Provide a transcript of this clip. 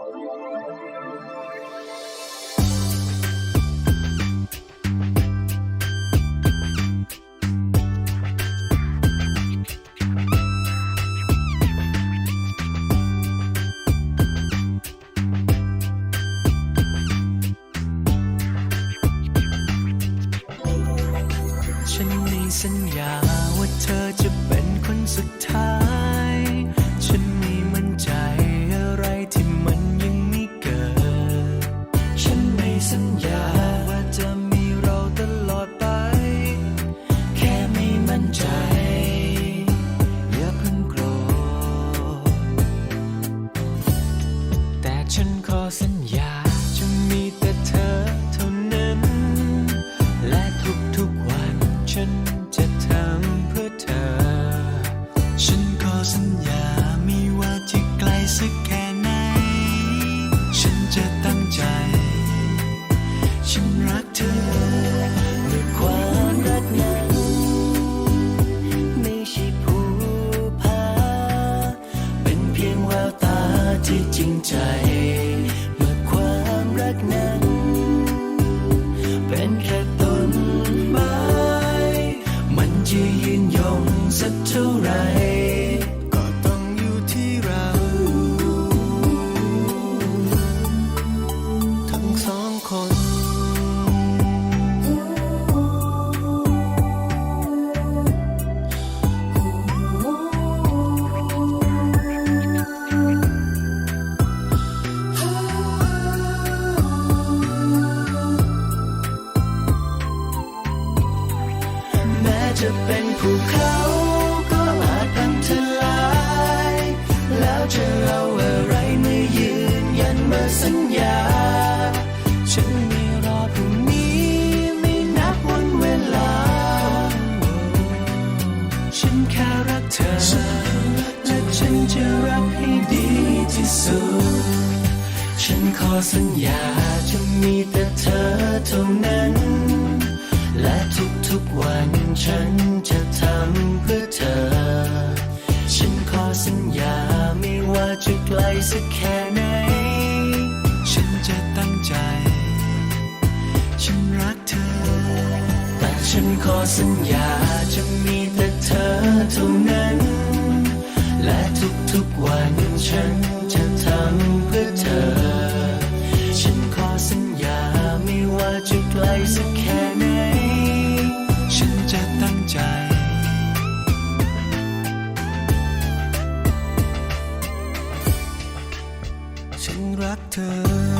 ฉันมีสัญญาว่าเธอจะเป็น ฉันขอสัญญา คนจะเป็นภูเขา ฉันขอสัญญาจะมีแต่เธอเท่านั้น และทุกๆวันฉันจะทำเพื่อเธอ ฉันขอสัญญาไม่ว่าจะไกลสักแค่ไหน ฉันจะตั้งใจ ฉันรักเธอ แต่ฉันขอสัญญาจะมีแต่เธอเท่านั้น และทุกๆวันฉัน ฉันรักเธอ